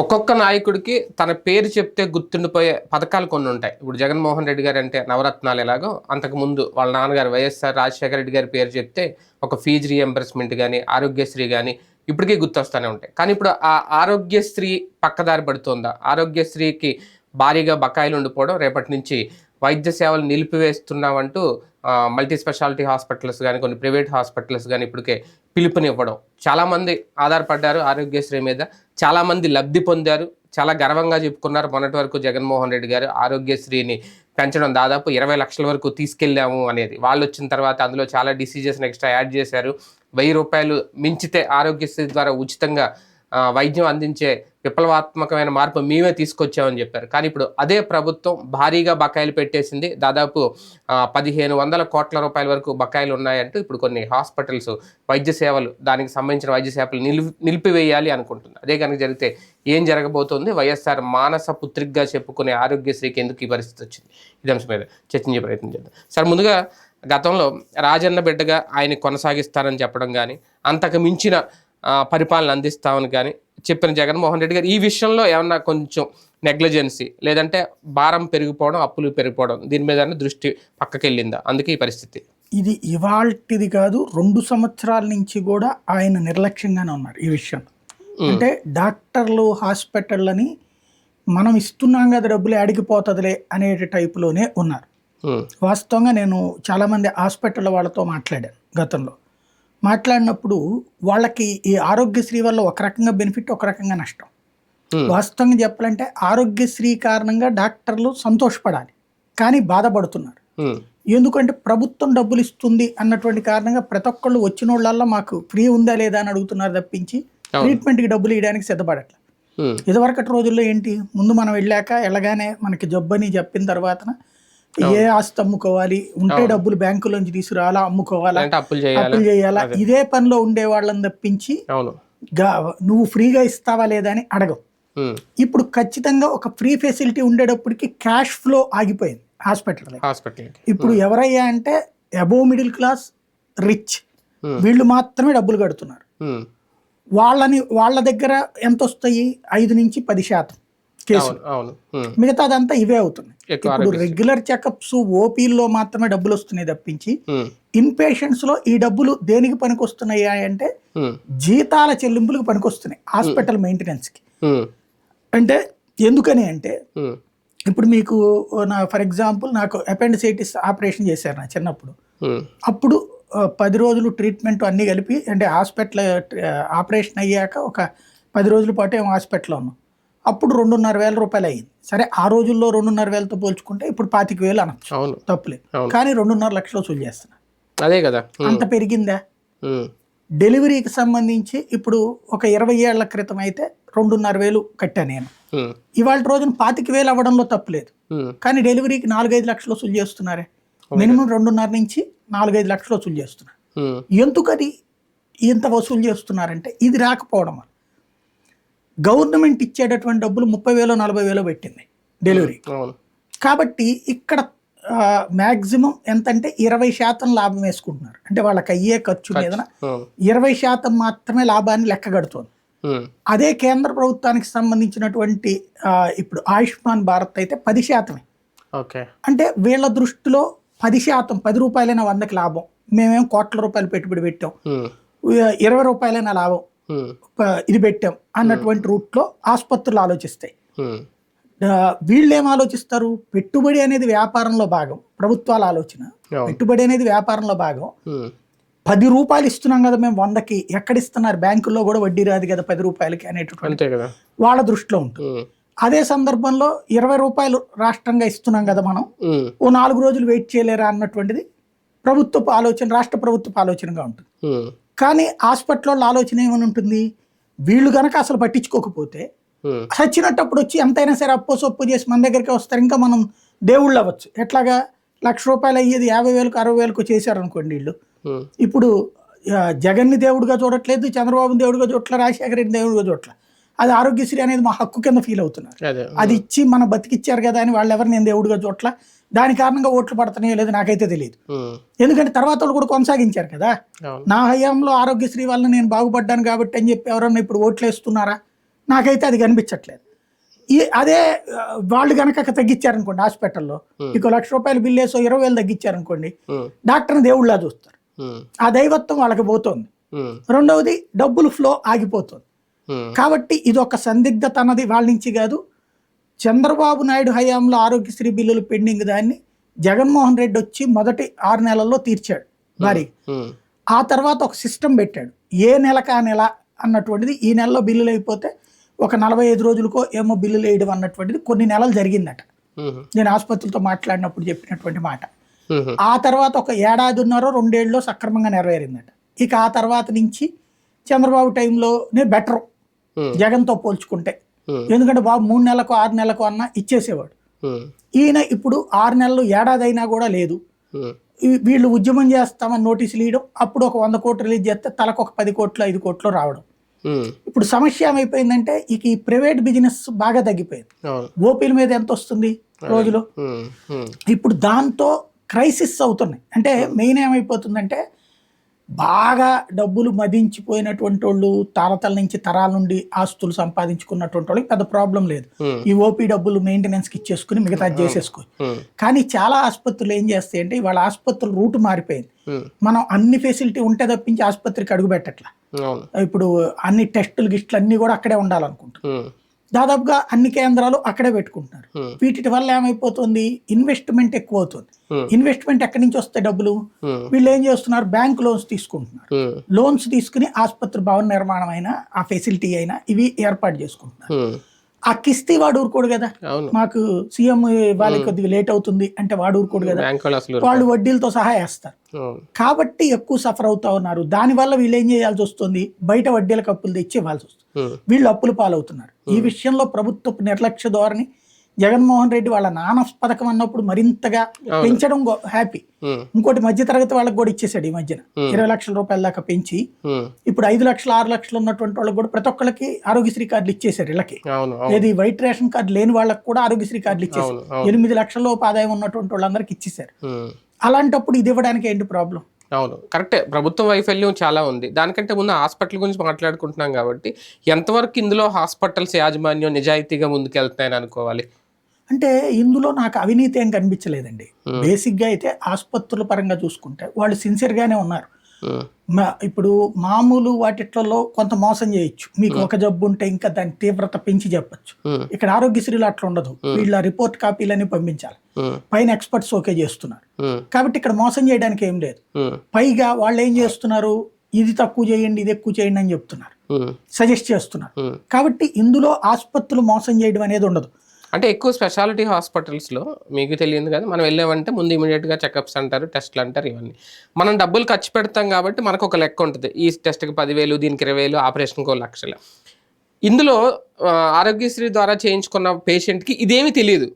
ఒక్కొక్క నాయకుడికి తన పేరు చెప్తే గుర్తుండిపోయే పథకాలు కొన్ని ఉంటాయి. ఇప్పుడు జగన్మోహన్ రెడ్డి గారు అంటే నవరత్నాలు ఎలాగో అంతకు ముందు వాళ్ళ నాన్నగారు వైఎస్ఆర్ రాజశేఖర రెడ్డి గారి పేరు చెప్తే ఒక ఫీజు రీఎంబర్స్మెంట్ కానీ ఆరోగ్యశ్రీ కానీ ఇప్పటికీ గుర్తొస్తూనే ఉంటాయి. కానీ ఇప్పుడు ఆ ఆరోగ్యశ్రీ పక్కదారి పడుతుందా? ఆరోగ్యశ్రీకి భారీగా బకాయిలు ఉండిపోవడం రేపటి నుంచి వైద్య సేవలు నిలిపివేస్తున్నామంటూ మల్టీ స్పెషాలిటీ హాస్పిటల్స్ కానీ కొన్ని ప్రైవేట్ హాస్పిటల్స్ కానీ ఇప్పటికే పిలుపునివ్వడం. చాలామంది ఆధారపడ్డారు ఆరోగ్యశ్రీ మీద. చాలామంది లబ్ధి పొందారు. చాలా గర్వంగా చెప్పుకున్నారు మొన్నటి వరకు జగన్మోహన్ రెడ్డి గారు. ఆరోగ్యశ్రీని పెంచడం దాదాపు ఇరవై లక్షల వరకు తీసుకెళ్ళాము అనేది. వాళ్ళు వచ్చిన తర్వాత అందులో చాలా డిసీజెస్ని ఎక్స్ట్రా యాడ్ చేశారు. వెయ్యి రూపాయలు మించితే ఆరోగ్యశ్రీ ద్వారా ఉచితంగా వైద్యం అందించే విప్లవాత్మకమైన మార్పు మేమే తీసుకొచ్చామని చెప్పారు. కానీ ఇప్పుడు అదే ప్రభుత్వం భారీగా బకాయిలు పెట్టేసింది. దాదాపు పదిహేను వందల కోట్ల రూపాయల వరకు బకాయిలు ఉన్నాయంటూ ఇప్పుడు కొన్ని హాస్పిటల్స్ వైద్య సేవలు దానికి సంబంధించిన వైద్య సేవలు నిలిపి నిలిపివేయాలి అనుకుంటుంది అదే కనుక జరిగితే ఏం జరగబోతోంది? వైఎస్ఆర్ మానస పుత్రికగా చెప్పుకునే ఆరోగ్యశ్రీకి ఎందుకు ఈ పరిస్థితి వచ్చింది? ఇది అంశం మీద చర్చించే ప్రయత్నం చేద్దాం. సార్ ముందుగా గతంలో రాజన్న బిడ్డగా ఆయన కొనసాగిస్తారని చెప్పడం కానీ అంతకు మించిన పరిపాలన అందిస్తామని కానీ చెప్పిన జగన్మోహన్ రెడ్డి గారు ఈ విషయంలో ఏమన్నా కొంచెం నెగ్లిజెన్సీ లేదంటే భారం పెరిగిపోవడం అప్పులు పెరిగిపోవడం దీని మీద దృష్టి పక్కకి వెళ్ళిందా అందుకే ఈ పరిస్థితి. ఇది ఇవాల్టిది కాదు రెండు సంవత్సరాల నుంచి కూడా ఆయన నిర్లక్ష్యంగానే ఉన్నారు ఈ విషయం. అంటే డాక్టర్లు హాస్పిటళ్ళని మనం ఇస్తున్నాం కదా డబ్బులు అడిగిపోతుందిలే అనే టైపులోనే ఉన్నారు. వాస్తవంగా నేను చాలామంది హాస్పిటల్ వాళ్ళతో మాట్లాడాను గతంలో. మాట్లాడినప్పుడు వాళ్ళకి ఈ ఆరోగ్యశ్రీ వల్ల ఒక రకంగా బెనిఫిట్ ఒక రకంగా నష్టం. వాస్తవంగా చెప్పాలంటే ఆరోగ్యశ్రీ కారణంగా డాక్టర్లు సంతోషపడాలి కానీ బాధపడుతున్నారు. ఎందుకంటే ప్రభుత్వం డబ్బులు ఇస్తుంది అన్నటువంటి కారణంగా ప్రతి ఒక్కళ్ళు వచ్చిన వాళ్ళల్లో మాకు ఫ్రీ ఉందా లేదా అని అడుగుతున్నారు తప్పించి. ట్రీట్మెంట్కి డబ్బులు ఇవ్వడానికి సిద్ధపడట్లేదు ఇదివరకటి రోజుల్లో ఏంటి? ముందు మనం వెళ్ళాక వెళ్ళగానే మనకి జబ్బని చెప్పిన తర్వాత ఏ ఆస్తి అమ్ముకోవాలి? ఉంటే డబ్బులు బ్యాంకులోంచి తీసుకురావాలా? అమ్ముకోవాలా? అప్పులు చేయాలి? ఇదే పనిలో ఉండే వాళ్ళని తప్పించి నువ్వు ఫ్రీగా ఇస్తావా లేదా అని అడగవు. ఇప్పుడు ఖచ్చితంగా ఒక ఫ్రీ ఫెసిలిటీ ఉండేటప్పటికి క్యాష్ ఫ్లో ఆగిపోయింది హాస్పిటల్ హాస్పిటల్కి. ఇప్పుడు ఎవరయ్యా అంటే అబోవ్ మిడిల్ క్లాస్ రిచ్. వీళ్ళు మాత్రమే డబ్బులు కడుతున్నారు. వాళ్ళని వాళ్ళ దగ్గర ఎంత వస్తాయి? ఐదు నుంచి పది శాతం. కేసు. అవును ఉమ్, మిగతాదంతా ఇవే అవుతున్నాయి. ఇప్పుడు రెగ్యులర్ చెకప్స్ ఓపీల్లో మాత్రమే డబ్బులు వస్తున్నాయి తప్పించి ఇన్ పేషెంట్స్లో ఈ డబ్బులు దేనికి పనికొస్తున్నాయి అంటే జీతాల చెల్లింపులకు పనికొస్తున్నాయి హాస్పిటల్ మెయింటెనెన్స్కి అంటే ఎందుకని అంటే ఇప్పుడు మీకు నా ఫర్ ఎగ్జాంపుల్ నాకు అపెండిసైటిస్ ఆపరేషన్ చేశారు నా చిన్నప్పుడు. అప్పుడు పది రోజులు ట్రీట్మెంట్ అన్నీ కలిపి అంటే హాస్పిటల్ ఆపరేషన్ అయ్యాక ఒక పది రోజుల పాటు ఏమో హాస్పిటల్లో ఉన్నాం. అప్పుడు రెండున్నర వేల రూపాయలు అయ్యింది. సరే ఆ రోజుల్లో రెండున్నర వేలతో పోల్చుకుంటే ఇప్పుడు పాతిక వేలు అనొచ్చు. అవును. తప్పులేదు. కానీ రెండున్నర లక్షలు వసూలు చేస్తున్నా. అదే కదా. అంత పెరిగిందా? డెలివరీకి సంబంధించి ఇప్పుడు ఒక ఇరవై ఏళ్ళ క్రితం అయితే రెండున్నర వేలు కట్టా నేను. ఇవాళ రోజున పాతిక వేలు అవ్వడంలో తప్పులేదు కానీ డెలివరీకి నాలుగైదు లక్షలు వసూలు చేస్తున్నారే. మినిమం రెండున్నర నుంచి నాలుగైదు లక్షలు వసూలు చేస్తున్నారు ఎందుకని ఇంత వసూలు చేస్తున్నారంటే ఇది రాకపోవడం వల్ల. గవర్నమెంట్ ఇచ్చేటటువంటి డబ్బులు ముప్పై వేలు నలభై వేలు పెట్టింది డెలివరీ. కాబట్టి ఇక్కడ మ్యాక్సిమం ఎంత అంటే ఇరవై శాతం లాభం వేసుకుంటున్నారు. అంటే వాళ్ళకి అయ్యే ఖర్చు మీద ఇరవై శాతం మాత్రమే లాభాన్ని లెక్క కడుతోంది. అదే కేంద్ర ప్రభుత్వానికి సంబంధించినటువంటి ఇప్పుడు ఆయుష్మాన్ భారత్ అయితే పది శాతమే. ఓకే. అంటే వీళ్ళ దృష్టిలో పది శాతం పది రూపాయలైనా వందకి లాభం. మేమేం కోట్ల రూపాయలు పెట్టుబడి పెట్టాం. ఇరవై రూపాయలైనా లాభం. ఇది పెట్టాం అన్నటువంటి రూట్లో ఆసుపత్రులు ఆలోచిస్తాయి. ఆ, వీళ్ళు ఏం ఆలోచిస్తారు? పెట్టుబడి అనేది వ్యాపారంలో భాగం. ప్రభుత్వాల ఆలోచన. పెట్టుబడి అనేది వ్యాపారంలో భాగం. పది రూపాయలు ఇస్తున్నాం కదా మేము వందకి ఎక్కడ ఇస్తున్నారు బ్యాంకుల్లో కూడా వడ్డీ రాదు కదా పది రూపాయలకి అనేటటువంటి వాళ్ళ దృష్టిలో ఉంటుంది. అదే సందర్భంలో ఇరవై రూపాయలు రాష్ట్రంగా ఇస్తున్నాం కదా మనం. ఓ నాలుగు రోజులు వెయిట్ చేయలేరా అన్నటువంటిది ప్రభుత్వపు ఆలోచన రాష్ట్ర ప్రభుత్వపు ఆలోచనగా ఉంటుంది. కానీ హాస్పిటల్లో ఆలోచన ఏమని ఉంటుంది? వీళ్ళు గనక అసలు పట్టించుకోకపోతే చచ్చినట్టప్పుడు వచ్చి ఎంతైనా సరే అప్పో సొప్పు చేసి మన దగ్గరికి వస్తారు. ఇంకా మనం దేవుళ్ళు అవ్వచ్చు. ఎట్లాగా? లక్ష రూపాయలు అయ్యేది యాభై వేలకు అరవై వేలకు చేశారనుకోండి వీళ్ళు. ఇప్పుడు జగన్ని దేవుడిగా చూడట్లేదు చంద్రబాబు దేవుడిగా చూడట్లే రాజశేఖర రెడ్డి దేవుడిగా చూడట్లే. అది ఆరోగ్యశ్రీ అనేది మా హక్కు కింద ఫీల్ అవుతున్నారు. అదే. అది ఇచ్చి మన బతికిచ్చారు కదా అని వాళ్ళు ఎవరు నేను దేవుడిగా చూడట్లా? దాని కారణంగా ఓట్లు పడుతున్నాయో లేదో నాకైతే తెలియదు ఎందుకంటే తర్వాత వాళ్ళు కూడా కొనసాగించారు కదా. నా హయాంలో ఆరోగ్యశ్రీ వల్ల నేను బాగుపడ్డాను కాబట్టి అని చెప్పి ఎవరన్నా ఇప్పుడు ఓట్లు వేస్తున్నారా? నాకైతే అది కనిపించట్లేదు. ఈ అదే వాళ్ళు కనుక తగ్గించారనుకోండి హాస్పిటల్లో మీకు లక్ష రూపాయలు బిల్ వేసో ఇరవై వేలు తగ్గించారనుకోండి డాక్టర్ని దేవుళ్ళ చూస్తారు. ఆ దైవత్వం వాళ్ళకి పోతుంది. రెండవది డబ్బులు ఫ్లో ఆగిపోతుంది. కాబట్టి ఇది ఒక సందిగ్ధత అన్నది వాళ్ళ నుంచి కాదు చంద్రబాబు నాయుడు హయాంలో ఆరోగ్యశ్రీ బిల్లులు పెండింగ్ దాన్ని జగన్మోహన్ రెడ్డి వచ్చి మొదటి ఆరు నెలల్లో తీర్చాడు ఉమ్, ఆ తర్వాత ఒక సిస్టమ్ పెట్టాడు. ఏ నెలకు ఆ నెల అన్నటువంటిది ఈ నెలలో బిల్లులు అయిపోతే ఒక నలభై ఐదు రోజులకో ఏమో బిల్లులు వేయడం అన్నటువంటిది కొన్ని నెలలు జరిగిందట. నేను ఆసుపత్రితో మాట్లాడినప్పుడు చెప్పినటువంటి మాట. ఆ తర్వాత ఒక ఏడాదిన్నర రెండేళ్ళలో సక్రమంగా నెరవేరిందట. ఇక ఆ తర్వాత నుంచి చంద్రబాబు టైంలోనే బెటర్. జగన్తో పోల్చుకుంటే. ఎందుకంటే బాబు మూడు నెలలకు ఆరు నెలలకు అన్న ఇచ్చేసేవాడు. ఈయన ఇప్పుడు ఆరు నెలలు ఏడాది అయినా కూడా లేదు. వీళ్ళు ఉద్యమం చేస్తామని నోటీసులు ఇవ్వడం అప్పుడు ఒక వంద కోట్లు రిలీజ్ చేస్తే తలకు ఒక పది కోట్లు ఐదు కోట్లు రావడం. ఇప్పుడు సమస్య ఏమైపోయిందంటే ఇక ఈ ప్రైవేట్ బిజినెస్ బాగా తగ్గిపోయింది. ఓపీల మీద ఎంత వస్తుంది రోజులో? ఇప్పుడు దాంతో క్రైసిస్ అవుతున్నాయి. అంటే మెయిన్ ఏమైపోతుందంటే బాగా డబ్బులు మదించిపోయినటువంటి వాళ్ళు తరతల నుంచి తరాల నుండి ఆస్తులు సంపాదించుకున్నటువంటి వాళ్ళకి పెద్ద ప్రాబ్లం లేదు. ఈ ఓపీ డబ్బులు మెయింటెనెన్స్కి ఇచ్చేసుకుని మిగతా చేసేసుకో కానీ చాలా ఆసుపత్రులు ఏం చేస్తాయి అంటే ఇవాళ ఆసుపత్రుల రూట్ మారిపోయింది. మనం అన్ని ఫెసిలిటీ ఉంటే తప్పించి ఆసుపత్రికి అడుగు పెట్టట్లా. ఇప్పుడు అన్ని టెస్టులు గిస్టులు అన్నీ కూడా అక్కడే ఉండాలనుకుంటున్నారు ఉమ్, దాదాపుగా అన్ని కేంద్రాలు అక్కడే పెట్టుకుంటున్నారు. వీటి వల్ల ఏమైపోతుంది? ఇన్వెస్ట్మెంట్ ఎక్కువ అవుతుంది ఇన్వెస్ట్మెంట్ ఎక్కడి నుంచి వస్తాయి డబ్బులు? వీళ్ళు ఏం చేస్తున్నారు? బ్యాంక్ లోన్స్ తీసుకుంటున్నారు. లోన్స్ తీసుకుని ఆసుపత్రి భవన నిర్మాణం అయినా ఆ ఫెసిలిటీ అయినా ఇవి ఏర్పాటు చేసుకుంటున్నారు. ఆ కిస్తీ వాడు ఊరుకోడు కదా మాకు సీఎం వాళ్ళకి కొద్దిగా లేట్ అవుతుంది అంటే వాడు ఊరుకోడు కదా వాళ్ళు వడ్డీలతో సహా వేస్తారు. కాబట్టి ఎక్కువ సఫర్ అవుతా ఉన్నారు. దానివల్ల వీళ్ళు ఏం చేయాల్సి వస్తుంది? బయట వడ్డీలకు అప్పులు తెచ్చి ఇవ్వాల్సి వస్తుంది. వీళ్ళు అప్పుల పాలవుతున్నారు. ఈ విషయంలో ప్రభుత్వపు నిర్లక్ష్య ధోరణి జగన్మోహన్ రెడ్డి వాళ్ళ నాన్న పథకం అన్నప్పుడు మరింతగా పెంచడం హ్యాపీ ఇంకోటి మధ్యతరగతి వాళ్ళకి కూడా ఇచ్చేసాడు ఈ మధ్యన. ఇరవై లక్షల రూపాయల దాకా పెంచి ఇప్పుడు ఐదు లక్షలు ఆరు లక్షలు ఉన్నటువంటి వాళ్ళకి కూడా ప్రతి ఒక్కరికి ఆరోగ్యశ్రీ కార్డులు ఇచ్చేసారు అవును ఏది వైట్ రేషన్ కార్డు లేని వాళ్ళకి కూడా ఆరోగ్యశ్రీ కార్డులు ఇచ్చేసారు ఎనిమిది లక్షల ఆదాయం ఉన్నటువంటి వాళ్ళందరికీ ఇచ్చేసారు. అలాంటప్పుడు ఇది ఇవ్వడానికి ఏంటి ప్రాబ్లం అవును కరెక్టే. ప్రభుత్వ వైఫల్యం చాలా ఉంది. దానికంటే ముందు హాస్పిటల్ గురించి మాట్లాడుకుంటున్నాం కాబట్టి ఎంతవరకు ఇందులో హాస్పిటల్స్ యాజమాన్యం నిజాయితీగా ముందుకెళ్తున్నాయని అనుకోవాలి? అంటే ఇందులో నాకు అవినీతి ఏం కనిపించలేదండి. బేసిక్గా అయితే ఆసుపత్రుల పరంగా చూసుకుంటే వాళ్ళు సిన్సియర్ గానే ఉన్నారు మా- ఇప్పుడు మామూలు వాటిట్లలో కొంత మోసం చేయొచ్చు. మీకు ఒక జబ్బు ఉంటే ఇంకా దాని తీవ్రత పెంచి చెప్పొచ్చు. ఇక్కడ ఆరోగ్యశ్రీలో అట్లా ఉండదు. వీళ్ళ రిపోర్ట్ కాపీలని పంపించాలి. పైన ఎక్స్పర్ట్స్ ఓకే చేస్తున్నారు. కాబట్టి ఇక్కడ మోసం చేయడానికి ఏం లేదు. పైగా వాళ్ళు ఏం చేస్తున్నారు? ఇది తక్కువ చేయండి ఇది ఎక్కువ చేయండి అని చెప్తున్నారు. సజెస్ట్ చేస్తున్నారు. కాబట్టి ఇందులో ఆసుపత్రులు మోసం చేయడం అనేది ఉండదు. అంటే ఎక్కువ స్పెషాలిటీ హాస్పిటల్స్లో మీకు తెలియదు కదా మనం వెళ్ళామంటే ముందు ఇమీడియట్గా చెకప్స్ అంటారు టెస్ట్లు అంటారు ఇవన్నీ. మనం డబ్బులు ఖర్చు పెడతాం కాబట్టి మనకు ఒక లెక్క ఉంటుంది. ఈ టెస్ట్కి పదివేలు దీనికి ఇరవై వేలు ఆపరేషన్కి ఒక లక్షలు ఇందులో ఆరోగ్యశ్రీ ద్వారా చేయించుకున్న పేషెంట్కి ఇదేమీ తెలియదు.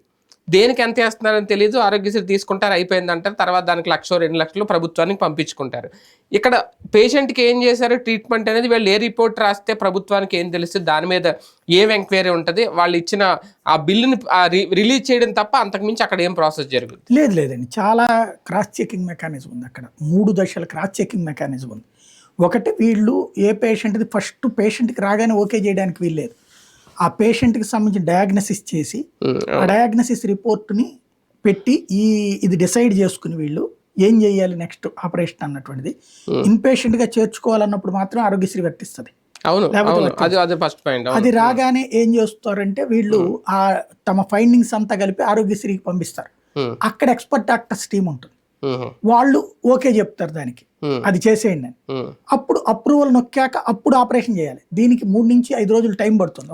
దేనికి ఎంత వేస్తున్నారని తెలియదు ఆరోగ్యశ్రీ తీసుకుంటారు అయిపోయింది అంటారు తర్వాత దానికి లక్ష రెండు లక్షలు ప్రభుత్వానికి పంపించుకుంటారు. ఇక్కడ పేషెంట్కి ఏం చేశారు? ట్రీట్మెంట్ అనేది వీళ్ళు ఏ రిపోర్ట్ రాస్తే ప్రభుత్వానికి ఏం తెలుస్తుంది? దాని మీద ఏం ఎంక్వైరీ ఉంటుంది? వాళ్ళు ఇచ్చిన ఆ బిల్లుని రి- రిలీజ్ చేయడం తప్ప అంతకుమించి అక్కడ ఏం ప్రాసెస్ జరుగుతుంది? లేదు లేదండి. చాలా క్రాస్ చెకింగ్ మెకానిజం ఉంది అక్కడ. మూడు దశల క్రాస్ చెకింగ్ మెకానిజం ఉంది. ఒకటి వీళ్ళు ఏ పేషెంట్ది ఫస్ట్ పేషెంట్కి రాగానే ఓకే చేయడానికి వీల్లేదు. ఆ పేషెంట్కి సంబంధించిన డయాగ్నసిస్ చేసి ఆ డయాగ్నసిస్ రిపోర్ట్ని పెట్టి ఈ ఇది డిసైడ్ చేసుకుని వీళ్ళు ఏం చేయాలి నెక్స్ట్ ఆపరేషన్ అన్నటువంటిది. ఇన్పేషెంట్గా చేర్చుకోవాలన్నప్పుడు మాత్రం ఆరోగ్యశ్రీ వర్తిస్తుంది. అవును లేకపోతే అవును. అది అది ఫస్ట్ పాయింట్. అది రాగానే ఏం చేస్తారంటే వీళ్ళు ఆ తమ ఫైండింగ్స్ అంతా కలిపి ఆరోగ్యశ్రీకి పంపిస్తారు. అక్కడ ఎక్స్పర్ట్ డాక్టర్స్ టీమ్ ఉంటుంది. వాళ్ళు ఓకే చెప్తారు దానికి. అది చేసేయండి అని. అప్పుడు అప్రూవల్ నొక్కాక అప్పుడు ఆపరేషన్ చేయాలి. దీనికి మూడు నుంచి ఐదు రోజులు టైం పడుతుంది.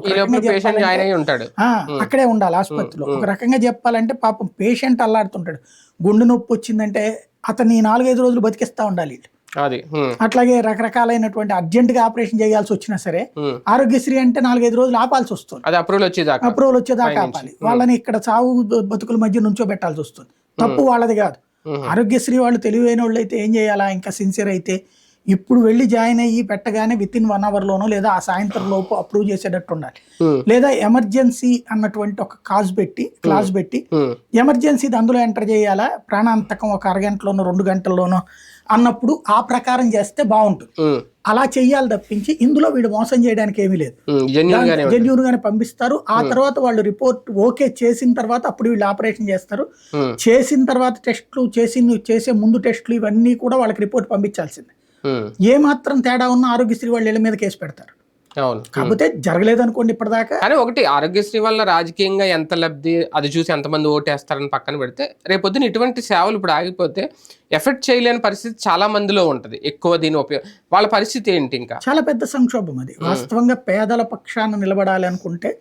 అక్కడే ఉండాలి ఆసుపత్రిలో. ఒక రకంగా చెప్పాలంటే పాపం పేషెంట్ అల్లాడుతుంటాడు. గుండె నొప్పి వచ్చిందంటే అతన్ని నాలుగైదు రోజులు బతికిస్తా ఉండాలి. అది అట్లాగే రకరకాలైనటువంటి అర్జెంట్గా ఆపరేషన్ చేయాల్సి వచ్చినా సరే. ఆరోగ్యశ్రీ అంటే నాలుగైదు రోజులు ఆపాల్సి వస్తుంది. అది అప్రూవల్ వచ్చేదాకా. అప్రూవల్ వచ్చేదాకా ఆపాలి. వాళ్ళని ఇక్కడ చావు బతుకుల మధ్య నుంచో పెట్టాల్సి వస్తుంది తప్పు వాళ్ళది కాదు. ఆరోగ్యశ్రీ వాళ్ళు తెలివైన వాళ్ళు అయితే ఏం చేయాలా? ఇంకా సిన్సియర్ అయితే ఇప్పుడు వెళ్ళి జాయిన్ అయ్యి పెట్టగానే విత్ ఇన్ వన్ అవర్ లోనో లేదా ఆ సాయంత్రం లోపు అప్రూవ్ చేసేటట్టు ఉండాలి. లేదా ఎమర్జెన్సీ అన్నటువంటి ఒక కాజ్ పెట్టి క్లాజ్ పెట్టి ఎమర్జెన్సీ అందులో ఎంటర్ చేయాలా? ప్రాణాంతకం ఒక అరగంటలోనో రెండు గంటల్లోనో అన్నప్పుడు ఆ ప్రకారం చేస్తే బాగుంటుంది. అలా చెయ్యాలి తప్పించి ఇందులో వీడు మోసం చేయడానికి ఏమీ లేదు. జెన్యున్ గానే పంపిస్తారు. ఆ తర్వాత వాళ్ళు రిపోర్ట్ ఓకే చేసిన తర్వాత అప్పుడు వీళ్ళు ఆపరేషన్ చేస్తారు. చేసిన తర్వాత టెస్ట్లు చేసిన చేసే ముందు టెస్ట్లు ఇవన్నీ కూడా వాళ్ళకి రిపోర్ట్ పంపించాల్సిందే. ఏ మాత్రం తేడా ఉన్నా ఆరోగ్యశ్రీ వాళ్ళ ఇళ్ళ మీద కేసు పెడతారు. కాకపోతే జరగలేదు అనుకోండి ఇప్పటిదాకా. కానీ ఒకటి ఆరోగ్యశ్రీ వల్ల రాజకీయంగా ఎంత లబ్ధి అది చూసి ఎంతమంది ఓటేస్తారని పక్కన పెడితే రేపొద్దున ఇటువంటి సేవలు ఇప్పుడు ఆగిపోతే ఎఫెక్ట్ చేయలేని పరిస్థితి చాలా మందిలో ఉంటది. ఎక్కువ దీని ఉపయోగం వాళ్ళ పరిస్థితి ఏంటి ఇంకా? చాలా పెద్ద సంక్షోభం అది. వాస్తవంగా పేదల పక్షాన నిలబడాలి అనుకుంటే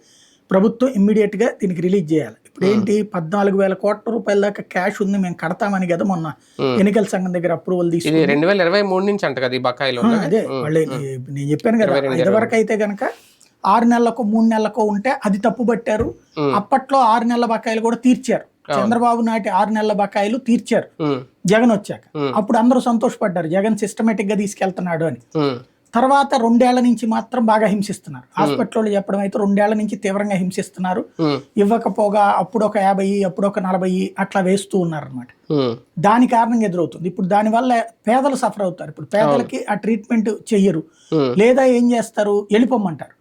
ప్రభుత్వం ఇమ్మీడియట్గా దీనికి రిలీజ్ చేయాలి. ఏంటి? పద్నాలుగు వేల కోట్ల రూపాయల దాకా క్యాష్ ఉంది మేము కడతామని కదా మొన్న. ఎన్నికల సంఘం దగ్గర అప్రూవల్ తీసుకుని. రెండు వేల ఇరవై మూడు నుంచి అంట కదా ఈ బకాయిలు. అదే. ఉమ్, వాళ్ళు నేను చెప్పాను కదా ఇదివరకు అయితే గనక ఆరు నెలలకు మూడు నెలలకు ఉంటే అది తప్పు పట్టారు. అప్పట్లో ఆరు నెలల బకాయిలు కూడా తీర్చారు. చంద్రబాబు నాటి ఆరు నెలల బకాయిలు తీర్చారు. జగన్ వచ్చాక. అప్పుడు అందరూ సంతోషపడ్డారు. జగన్ సిస్టమేటిక్గా తీసుకెళ్తున్నాడు అని. తర్వాత రెండేళ్ళ నుంచి మాత్రం బాగా హింసిస్తున్నారు. హాస్పిటల్లో చెప్పడం అయితే రెండేళ్ళ నుంచి తీవ్రంగా హింసిస్తున్నారు. ఇవ్వకపోగా అప్పుడు ఒక యాభై అప్పుడు ఒక నలభై అట్లా వేస్తూ ఉన్నారు అనమాట దాని కారణంగా ఎదురవుతుంది. ఇప్పుడు దానివల్ల పేదలు సఫర్ అవుతారు. ఇప్పుడు పేదలకి ఆ ట్రీట్మెంట్ చెయ్యరు. లేదా ఏం చేస్తారు? వెళ్ళిపోమ్మంటారు.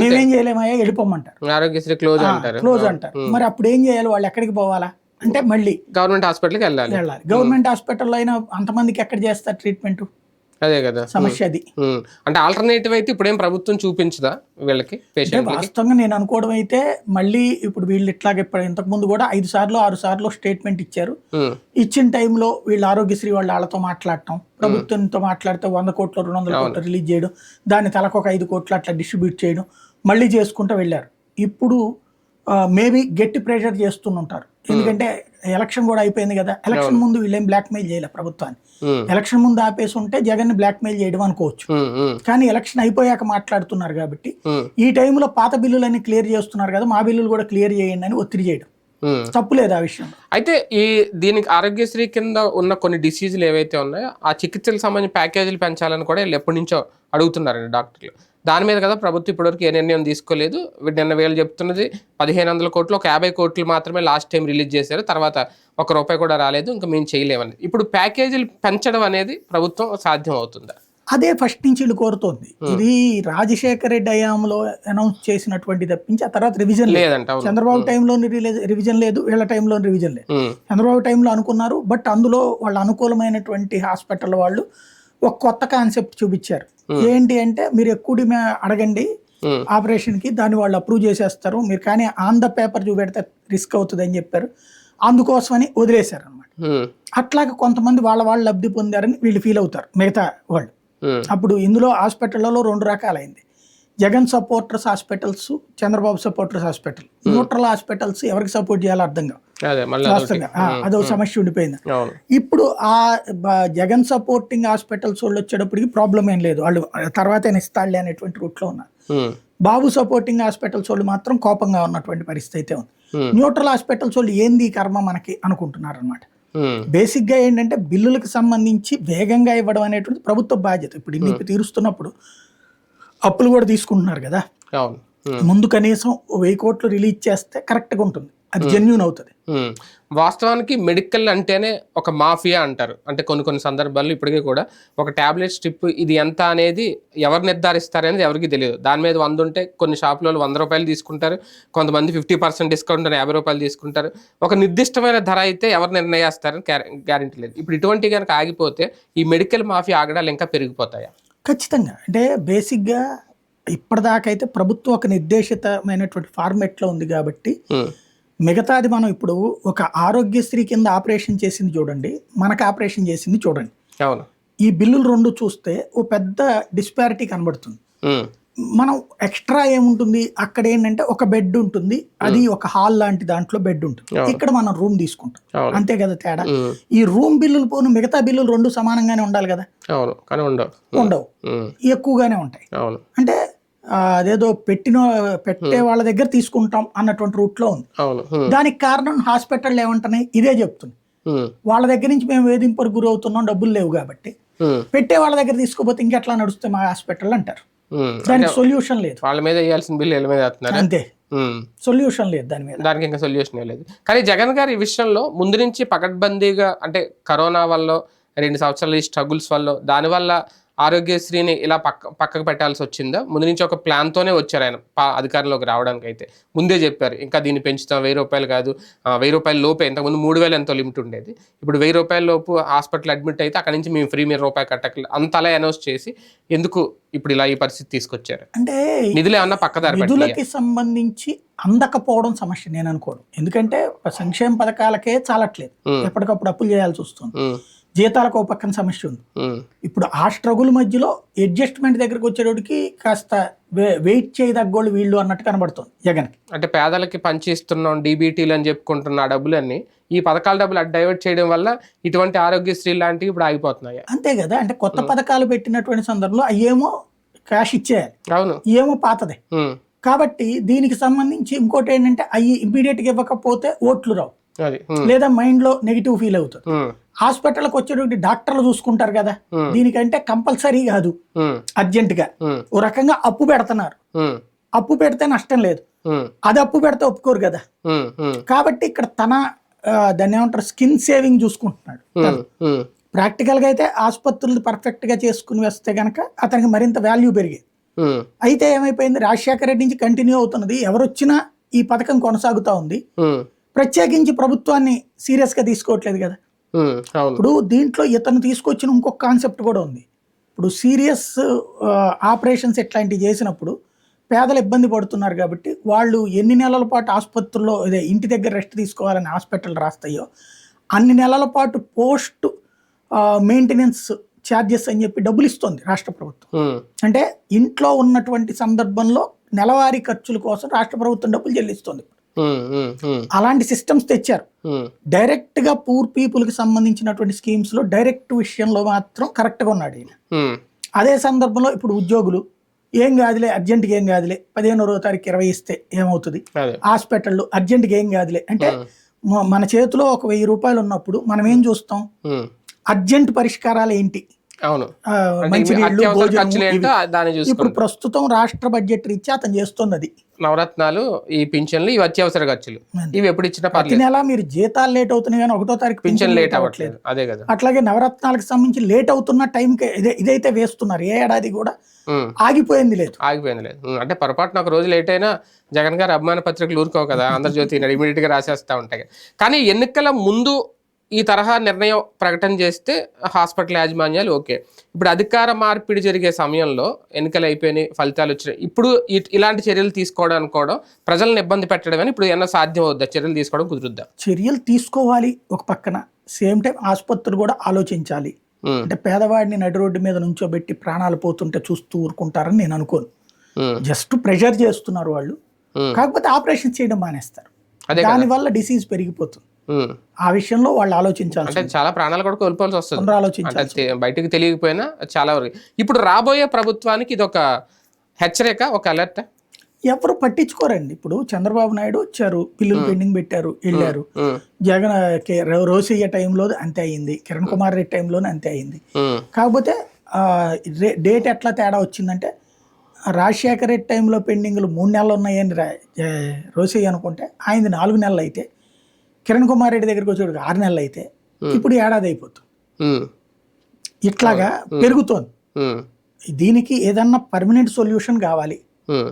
మేమేం చేయలేమయ్యా? వెళ్ళిపోమ్మంటారు. ఆరోగ్యశ్రీ క్లోజ్ అంటారు. క్లోజ్ అంటారు. మరి అప్పుడు ఏం చేయాలి? వాళ్ళు ఎక్కడికి పోవాలా? అంటే మళ్ళీ గవర్నమెంట్ హాస్పిటల్కి వెళ్ళాలి. వెళ్ళాలి. గవర్నమెంట్ హాస్పిటల్లో అయినా అంతమందికి ఎక్కడ చేస్తారు ట్రీట్మెంట్? అదే కదా. సమస్య అది. అంటే ఆల్టర్నేటివ్ అయితే ఇప్పుడేం ప్రభుత్వం చూపించదా వీళ్ళకి వాస్తవంగా నేను అనుకోవడం అయితే మళ్ళీ ఇప్పుడు వీళ్ళు ఇట్లాగే ఇంతకు ముందు కూడా ఐదు సార్లు ఆరు సార్లు స్టేట్మెంట్ ఇచ్చారు. ఇచ్చిన టైంలో వీళ్ళు ఆరోగ్యశ్రీ వాళ్ళ వాళ్ళతో మాట్లాడటం ప్రభుత్వంతో మాట్లాడితే వంద కోట్లు రెండు వందల కోట్లు రిలీజ్ చేయడం దాన్ని తలకు ఒక ఐదు కోట్లు అట్లా డిస్ట్రిబ్యూట్ చేయడం మళ్ళీ చేసుకుంటూ వెళ్ళారు. ఇప్పుడు మేబీ గట్టి ప్రెషర్ చేస్తుంటారు ఎందుకంటే ఎలక్షన్ కూడా అయిపోయింది కదా. ఎలక్షన్ ముందు వీళ్ళేం బ్లాక్మెయిల్ చేయలే ప్రభుత్వాన్ని. ఎలక్షన్ ముందు ఆపేసి ఉంటే జగన్ని బ్లాక్మెయిల్ చేయడం అనుకోవచ్చు. కానీ ఎలక్షన్ అయిపోయాక మాట్లాడుతున్నారు కాబట్టి ఈ టైంలో పాత బిల్లులన్నీ క్లియర్ చేస్తున్నారు కదా మా బిల్లులు కూడా క్లియర్ చేయండి అని ఒత్తిడి చేయడం. తప్పు లేదు ఆ విషయం అయితే ఈ దీనికి ఆరోగ్యశ్రీ కింద ఉన్న కొన్ని డిసీజులు ఏవైతే ఉన్నాయో ఆ చికిత్సలకు సంబంధించిన ప్యాకేజీలు పెంచాలని కూడా వీళ్ళు ఎప్పటి నుంచో అడుగుతున్నారండి డాక్టర్లు. దాని మీద కదా ప్రభుత్వం ఇప్పటివరకు ఏ నిర్ణయం తీసుకోలేదు. నిన్న వీళ్ళు చెప్తున్నది పదిహేను వందల కోట్లు ఒక యాభై కోట్లు మాత్రమే లాస్ట్ టైం రిలీజ్ చేశారు. తర్వాత ఒక రూపాయి కూడా రాలేదు ఇంకా మేము చేయలేమని ఇప్పుడు ప్యాకేజీలు పెంచడం అనేది ప్రభుత్వం సాధ్యం అవుతుందా అదే ఫస్ట్ నుంచి వీళ్ళు కోరుతోంది. ఇది రాజశేఖర రెడ్డి హయాంలో అనౌన్స్ చేసినటువంటి తప్పించి ఆ తర్వాత రివిజన్ లేదు. లేదంట చంద్రబాబు టైంలో రివిజన్ లేదు వీళ్ళ టైంలో రివిజన్ లేదు. ఉమ్, చంద్రబాబు టైంలో అనుకున్నారు బట్ అందులో వాళ్ళ అనుకూలమైనటువంటి హాస్పిటల్ వాళ్ళు ఒక కొత్త కాన్సెప్ట్ చూపించారు. ఏంటి అంటే మీరు ఎక్కువ అడగండి ఆపరేషన్కి దాన్ని వాళ్ళు అప్రూవ్ చేసేస్తారు. మీరు కానీ ఆన్ ద పేపర్ చూపెడితే రిస్క్ అవుతుంది అని చెప్పారు. అందుకోసమని వదిలేశారు అనమాట ఉమ్, అట్లాగే కొంతమంది వాళ్ళ వాళ్ళు లబ్ధి పొందారని వీళ్ళు ఫీల్ అవుతారు మిగతా వాళ్ళు. అప్పుడు ఇందులో హాస్పిటళ్ళలో రెండు రకాలైంది. Jagan supporters hospitals Chandrababu supporters hospital. Neutral hospitals ఎవరికి సపోర్ట్ చేయాలో అర్థం కావు అదే అదో సమస్య ఉండిపోయింది. ఇప్పుడు ఆ జగన్ సపోర్టింగ్ హాస్పిటల్స్ వాళ్ళు వచ్చేటప్పటికి ప్రాబ్లం ఏం లేదు. వాళ్ళు తర్వాత ఆయన ఇస్తాడులే అనేటువంటి రూట్లో ఉన్నారు. బాబు సపోర్టింగ్ హాస్పిటల్స్ వాళ్ళు మాత్రం కోపంగా ఉన్నటువంటి పరిస్థితి అయితే ఉంది. Hmm. న్యూట్రల్ హాస్పిటల్స్ వాళ్ళు ఏంది కర్మ మనకి అనుకుంటున్నారు అనమాట బేసిక్గా ఏంటంటే బిల్లులకు సంబంధించి వేగంగా ఇవ్వడం అనేటువంటి ప్రభుత్వ బాధ్యత. ఇప్పుడు ఇన్ని తీరుస్తున్నప్పుడు అప్పులు కూడా తీసుకుంటున్నారు కదా. ముందు కనీసం వెయ్యి కోట్లు రిలీజ్ చేస్తే కరెక్ట్గా ఉంటుంది. అది జెన్యున్ అవుతుంది. వాస్తవానికి మెడికల్ అంటేనే ఒక మాఫియా అంటారు. అంటే కొన్ని కొన్ని సందర్భాల్లో ఇప్పటికీ కూడా ఒక టాబ్లెట్ స్ట్రిప్ ఇది ఎంత అనేది ఎవరు నిర్ధారిస్తారనేది ఎవరికి తెలియదు. దాని మీద వంద ఉంటే కొన్ని షాపులలో వంద రూపాయలు తీసుకుంటారు. కొంతమంది ఫిఫ్టీ పర్సెంట్ డిస్కౌంట్ అని యాభై రూపాయలు తీసుకుంటారు. ఒక నిర్దిష్టమైన ధర అయితే ఎవరు నిర్ణయిస్తారని గ్యారెంటీ లేదు. ఇప్పుడు ఇటువంటి కనుక ఆగిపోతే ఈ మెడికల్ మాఫియా ఆగడాలు ఇంకా పెరిగిపోతాయా? ఖచ్చితంగా. అంటే బేసిక్గా ఇప్పటిదాకా అయితే ప్రభుత్వం ఒక నిర్దేశితమైనటువంటి ఫార్మెట్లో ఉంది కాబట్టి మిగతాది మనం ఇప్పుడు ఒక ఆరోగ్యశ్రీ కింద ఆపరేషన్ చేసింది చూడండి మనకు ఆపరేషన్ చేసింది చూడండి. అవును. ఈ బిల్లులు రెండు చూస్తే ఓ పెద్ద డిస్పారిటీ కనబడుతుంది. మనం ఎక్స్ట్రా ఏముంటుంది? అక్కడ ఏంటంటే ఒక బెడ్ ఉంటుంది. అది ఒక హాల్ లాంటి దాంట్లో బెడ్ ఉంటుంది. ఇక్కడ మనం రూమ్ తీసుకుంటాం. అంతే కదా తేడా? ఉమ్, ఈ రూమ్ బిల్లులు పోను మిగతా బిల్లులు రెండు సమానంగానే ఉండాలి కదా? ఉండవు. ఉమ్, ఎక్కువగానే ఉంటాయి. అంటే అదేదో పెట్టిన పెట్టే వాళ్ళ దగ్గర తీసుకుంటాం అన్నటువంటి రూట్లో ఉంది దానికి కారణం హాస్పిటల్ ఏమంటున్నాయి ఇదే చెప్తుంది. వాళ్ళ దగ్గర నుంచి మేము వేధింపులకు గురి అవుతున్నాం డబ్బులు లేవు కాబట్టి. పెట్టే వాళ్ళ దగ్గర తీసుకోపోతే ఇంకెట్లా నడుస్తే మా హాస్పిటల్ అంటారు. దానికి సొల్యూషన్ లేదు. వాళ్ళ మీద వేయాల్సిన బిల్లు వీళ్ళ మీద వేస్తున్నారు. అంతే. సొల్యూషన్ లేదు దాని మీద. దానికి ఇంకా సొల్యూషన్ లేదు. కానీ జగన్ గారు ఈ విషయంలో ముందు నుంచి పకడ్బందీగా అంటే కరోనా వల్ల రెండు సంవత్సరాల ఈ స్ట్రగుల్స్ వల్ల దానివల్ల ఆరోగ్యశ్రీని ఇలా పక్క పక్కకు పెట్టాల్సి వచ్చిందా? ముందు నుంచి ఒక ప్లాన్ తోనే వచ్చారు ఆయన పా- అధికారంలోకి రావడానికి అయితే ముందే చెప్పారు ఇంకా దీన్ని పెంచుతాం వెయ్యి రూపాయలు కాదు వెయ్యి రూపాయల లోపే ఇంతకుముందు మూడు వేలు ఎంతో లిమిట్ ఉండేది. ఇప్పుడు వెయ్యి రూపాయల లోపు హాస్పిటల్ అడ్మిట్ అయితే అక్కడ నుంచి మేము ఫ్రీ మీరు రూపాయి కట్టకలేదు అంత అలా అనౌన్స్ చేసి ఎందుకు ఇప్పుడు ఇలా ఈ పరిస్థితి తీసుకొచ్చారు? అంటే నిధులు ఏమన్నా పక్కదారి నిధులకి సంబంధించి అందకపోవడం సమస్య నేను అనుకోను. ఎందుకంటే సంక్షేమ పథకాలకే చాలట్లేదు. ఎప్పటికప్పుడు అప్పులు చేయాల్సి వస్తుంది. జీతాలకు ఒక పక్కన సమస్య ఉంది. ఇప్పుడు ఆ స్ట్రగుల్ మధ్యలో అడ్జస్ట్మెంట్ దగ్గరకు వచ్చేటోడికి కాస్త వెయిట్ చేయదగ్గోళ్ళు వీళ్ళు అన్నట్టు కనబడుతుంది జగన్కి. అంటే పేదలకి పంచి ఇస్తున్నాం డీబీటీలు అని చెప్పుకుంటున్న డబ్బులన్నీ ఈ పథకాల డబ్బులు అటు డైవర్ట్ చేయడం వల్ల ఇటువంటి ఆరోగ్యశ్రీ లాంటివి ఇప్పుడు ఆగిపోతున్నాయి. అంతే కదా అంటే కొత్త పథకాలు పెట్టినటువంటి సందర్భంలో అయ్యేమో క్యాష్ ఇచ్చేయాలి. అవును. ఏమో పాతదే. కాబట్టి దీనికి సంబంధించి ఇంకోటి ఏంటంటే అవి ఇమ్మీడియట్గా ఇవ్వకపోతే ఓట్లు రావు. లేదా మైండ్లో నెగిటివ్ ఫీల్ అవుతుంది. ఉమ్, హాస్పిటల్కి వచ్చేటువంటి డాక్టర్లు చూసుకుంటారు కదా Hmm. దీనికంటే కంపల్సరీ కాదు. ఉమ్, అర్జెంటుగా. ఉమ్, ఓ రకంగా అప్పు పెడుతున్నారు. అప్పు పెడితే నష్టం లేదు. అది అప్పు పెడితే ఒప్పుకోరు కదా. కాబట్టి ఇక్కడ తన దాన్ని ఏమంటారు స్కిన్ సేవింగ్ చూసుకుంటున్నాడు. ఉమ్, ప్రాక్టికల్గా అయితే ఆసుపత్రులు పర్ఫెక్ట్గా చేసుకుని వస్తే గనక అతనికి మరింత వాల్యూ పెరిగేది అయితే ఏమైపోయింది? రాజశేఖర రెడ్డి నుంచి కంటిన్యూ అవుతున్నది. ఎవరొచ్చినా ఈ పథకం కొనసాగుతూ ఉంది. ప్రత్యేకించి ప్రభుత్వాన్ని సీరియస్గా తీసుకోవట్లేదు కదా. ఇప్పుడు దీంట్లో ఇతను తీసుకొచ్చిన ఇంకొక కాన్సెప్ట్ కూడా ఉంది. ఇప్పుడు సీరియస్ ఆపరేషన్స్ ఇట్లాంటివి చేసినప్పుడు పేదలు ఇబ్బంది పడుతున్నారు కాబట్టి వాళ్ళు ఎన్ని నెలల పాటు ఆసుపత్రుల్లో అదే ఇంటి దగ్గర రెస్ట్ తీసుకోవాలని హాస్పిటల్ రాస్తాయో అన్ని నెలల పాటు పోస్ట్ మెయింటెనెన్స్ ఛార్జెస్ అని చెప్పి డబ్బులు ఇస్తుంది రాష్ట్ర ప్రభుత్వం. అంటే ఇంట్లో ఉన్నటువంటి సందర్భంలో నెలవారీ ఖర్చుల కోసం రాష్ట్ర ప్రభుత్వం డబ్బులు చెల్లిస్తుంది. అలాంటి సిస్టమ్స్ తెచ్చారు. డైరెక్ట్గా పూర్ పీపుల్కి సంబంధించినటువంటి స్కీమ్స్లో డైరెక్ట్ విషయంలో మాత్రం కరెక్ట్గా ఉన్నాడు ఈయన. అదే సందర్భంలో ఇప్పుడు ఉద్యోగులు ఏం కాదులే అర్జెంట్గా ఏం కాదులే పదిహేనో తారీఖు ఇరవై ఇస్తే ఏమవుతుంది? హాస్పిటల్లో అర్జెంట్గా ఏం కాదులే. అంటే మన చేతిలో ఒక వెయ్యి రూపాయలు ఉన్నప్పుడు మనం ఏం చూస్తాం? అర్జెంట్ పరిష్కారాలు ఏంటి? అవును. మంచినీళ్ళు భోజనం ఇప్పుడు ప్రస్తుతం రాష్ట్ర బడ్జెట్ రీత్యా అతను చేస్తుంది అది నవరత్నాలు ఈ పింఛన్లు ఇవి అత్యవసర ఖర్చులు. ఇవి ఎప్పుడు ఇచ్చినా ప్రతి నెల మీరు జీతాలు లేట్ అవుతున్నాయి కానీ ఒకటో తారీఖు పింఛన్ లేట్ అవ్వట్లేదు. అదే కదా. అట్లాగే నవరత్నాలకు సంబంధించి లేట్ అవుతున్న టైంకి ఇదే ఇదైతే వేస్తున్నారు. ఏ ఏడాది కూడా. ఆగిపోయింది లేదు. ఆగిపోయింది లేదు. అంటే పొరపాటున ఒక రోజు లేట్ అయినా జగన్ గారు అభిమాన పత్రికలు ఊరుకోవు కదా. ఆంధ్రజ్యోతి ఇమీడియట్గా రాసేస్తా ఉంటాయి. కానీ ఎన్నికల ముందు ఈ తరహా నిర్ణయం ప్రకటన చేస్తే హాస్పిటల్ యాజమాన్యాలు ఓకే. ఇప్పుడు అధికార మార్పిడి జరిగే సమయంలో ఎన్నికలు అయిపోయినాయి ఫలితాలు వచ్చినాయి. ఇప్పుడు ఇలాంటి చర్యలు తీసుకోవడం అనుకోవడం ప్రజలను ఇబ్బంది పెట్టడం అని ఇప్పుడు ఏమన్నా సాధ్యం అవుద్దా చర్యలు తీసుకోవడం కుదురుద్దా? చర్యలు తీసుకోవాలి ఒక పక్కన. సేమ్ టైం ఆసుపత్రులు కూడా ఆలోచించాలి. అంటే పేదవాడిని నడి రోడ్డు మీద నుంచోబెట్టి ప్రాణాలు పోతుంటే చూస్తూ ఊరుకుంటారని నేను అనుకోను. జస్ట్ ప్రెషర్ చేస్తున్నారు వాళ్ళు. కాకపోతే ఆపరేషన్ చేయడం మానేస్తారు. దానివల్ల డిసీజ్ పెరిగిపోతుంది. ఆ విషయంలో వాళ్ళు ఆలోచించాల్సి అంటే చాలా ప్రాణాలు కూడా కోల్పోవాల్సి వస్తుంది. తె- బయటికి తెలియకపోయినా చాలా వరకు. ఇప్పుడు రాబోయే ప్రభుత్వానికి ఇది ఒక హెచ్చరిక ఒక అలర్ట్? ఎవరు పట్టించుకోరండి. ఇప్పుడు చంద్రబాబు నాయుడు వచ్చారు బిల్లులు పెండింగ్ పెట్టారు వెళ్ళారు. జగన్ రోసయ్య టైంలో అంతే అయింది. కిరణ్ కుమార్ రెడ్డి టైంలోనే అంతే అయింది. కాకపోతే డేట్ ఎట్లా తేడా వచ్చిందంటే రాజశేఖర రెడ్డి టైంలో పెండింగ్లు మూడు నెలలు ఉన్నాయని రోసయ్య అనుకుంటే ఆయనది నాలుగు నెలలు అయితే కిరణ్ కుమార్ రెడ్డి దగ్గరికి వచ్చేటికి ఆరు నెలలు అయితే ఇప్పుడు ఏడాది అయిపోతుంది. ఇట్లాగా పెరుగుతోంది. దీనికి ఏదన్నా పర్మనెంట్ సొల్యూషన్ కావాలి.